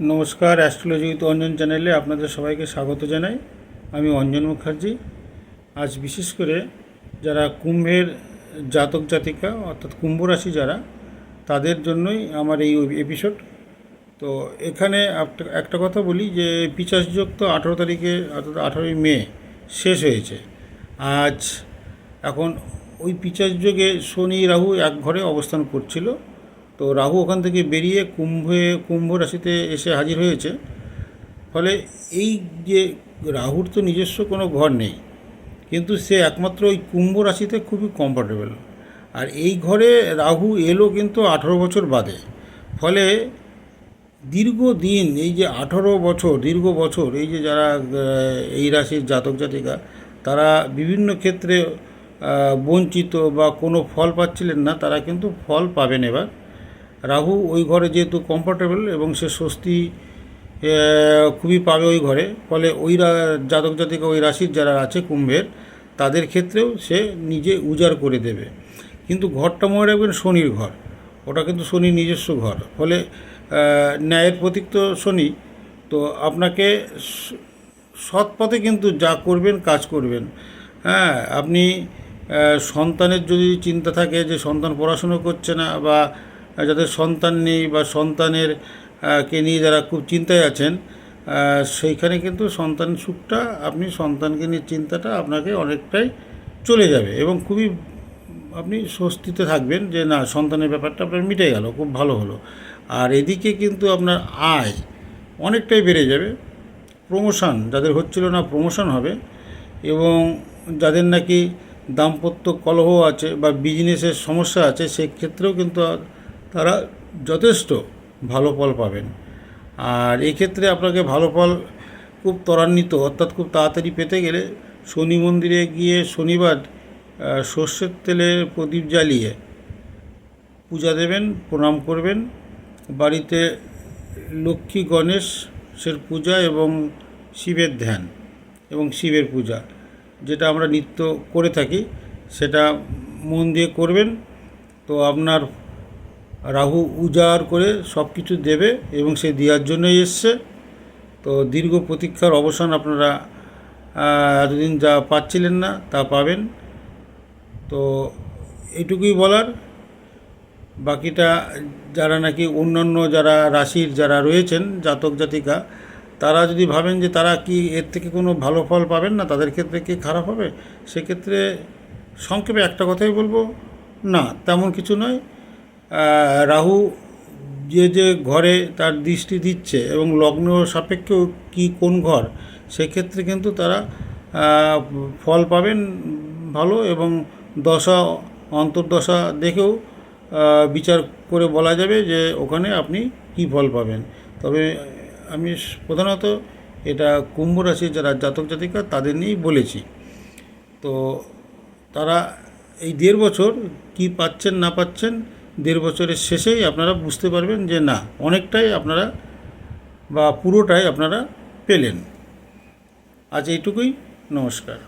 নমস্কার astrology with Anjan চ্যানেলে আপনাদের সবাইকে স্বাগত জানাই। আমি অঞ্জন মুখার্জি। আজ বিশেষ করে যারা কুম্ভের জাতক জাতিকা, অর্থাৎ কুম্ভ রাশি যারা, তাদের জন্যই আমার এই এপিসোড তো এখানে একটা- কথা বলি যে পিচাস যোগ তো আঠেরো তারিখে, অর্থাৎ আঠেরোই মে শেষ হয়েছে। আজ এখন ওই পিচাস যোগে শনি, রাহু এক ঘরে অবস্থান করছিল। তো রাহু ওখান থেকে বেরিয়ে কুম্ভে, কুম্ভ রাশিতে এসে হাজির হয়েছে। ফলে এই যে রাহুর তো নিজস্ব কোনো ঘর নেই, কিন্তু সে একমাত্র ওই কুম্ভ রাশিতে খুবই কমফোর্টেবল আর এই ঘরে রাহু এলো কিন্তু আঠেরো বছর বাদে। ফলে দীর্ঘদিন এই যে আঠেরো বছর, দীর্ঘ বছর এই যে যারা এই রাশির জাতক জাতিকা, তারা বিভিন্ন ক্ষেত্রে বঞ্চিত বা কোনো ফল পাচ্ছিলেন না, তারা কিন্তু ফল পাবেন এবার। রাহু ওই ঘরে যেহেতু কমফোর্টেবল এবং সে স্বস্তি খুবই পাবে ওই ঘরে, ফলে ওই জাতক জাতিকা ওই রাশির যারা আছে কুম্ভের, তাদের ক্ষেত্রেও সে নিজে উজাড় করে দেবে। কিন্তু ঘরটা মনে রাখবেন শনির ঘর, ওটা কিন্তু শনির নিজস্ব ঘর, ফলে ন্যায়ের প্রতীক তো শনি, তো আপনাকে সৎ পথে কিন্তু যা করবেন কাজ করবেন। হ্যাঁ আপনি সন্তানের যদি চিন্তা থাকে যে সন্তান পড়াশুনো করছে না বা যাদের সন্তান নেই বা সন্তানের কে নিয়ে যারা খুব চিন্তায় আছেন সেইখানে কিন্তু সন্তান সুখটা, আপনি সন্তানকে নিয়ে চিন্তাটা আপনাকে অনেকটাই চলে যাবে। এবং খুবই আপনি স্বস্তিতে থাকবেন যে, না, সন্তানের ব্যাপারটা আপনার মিটে গেল, খুব ভালো হলো। আর এদিকে কিন্তু আপনার আয় অনেকটাই বেড়ে যাবে। প্রমোশন, যাদের হচ্ছিল না প্রমোশন হবে এবং যাদের নাকি দাম্পত্য কলহ আছে বা বিজনেসের সমস্যা আছে, সেক্ষেত্রেও কিন্তু তারা যথেষ্ট ভালো ফল পাবেন। আর এক্ষেত্রে আপনাকে ভালো ফল খুব ত্বরান্বিত, অর্থাৎ খুব তাড়াতাড়ি পেতে গেলে শনি মন্দিরে গিয়ে শনিবার সর্ষের তেলের প্রদীপ জ্বালিয়ে পূজা দেবেন, প্রণাম করবেন। বাড়িতে লক্ষ্মী গণেশের পূজা এবং শিবের ধ্যান এবং শিবের পূজা, যেটা আমরা নিত্য করে থাকি, সেটা মন দিয়ে করবেন। তো আপনার রাহু উজাড় করে সব কিছু দেবে এবং সে দেওয়ার জন্যই এসছে। তো দীর্ঘ প্রতীক্ষার অবসান আপনারা এতদিন যা পাচ্ছিলেন না, তা পাবেন। তো এটুকুই বলার। বাকিটা যারা নাকি অন্যান্য যারা রাশির যারা রয়েছেন, জাতক জাতিকা, তারা যদি ভাবেন যে তারা কি এর থেকে কোনো ভালো ফল পাবেন না, তাদের ক্ষেত্রে কি খারাপ হবে? সেক্ষেত্রে সংক্ষেপে একটা কথাই বলব, না, তেমন কিছু নয়। রাহু যে যে ঘরে তার দৃষ্টি দিচ্ছে এবং লগ্ন সাপেক্ষেও কি কোন ঘর, সেক্ষেত্রে কিন্তু তারা ফল পাবেন ভালো এবং দশা, অন্তর্দশা দেখেও বিচার করে বলা যাবে যে ওখানে আপনি কী ফল পাবেন। তবে আমি প্রধানত এটা কুম্ভ রাশির যারা জাতক জাতিকা তাদের নিয়েই বলেছি। তো তারা এই দেড় বছর কি পাচ্ছেন না পাচ্ছেন দেড় বছরের শেষেই আপনারা বুঝতে পারবেন যে না, অনেকটাই আপনারা বা পুরোটাই আপনারা পেলেন। আজ এইটুকুই, নমস্কার।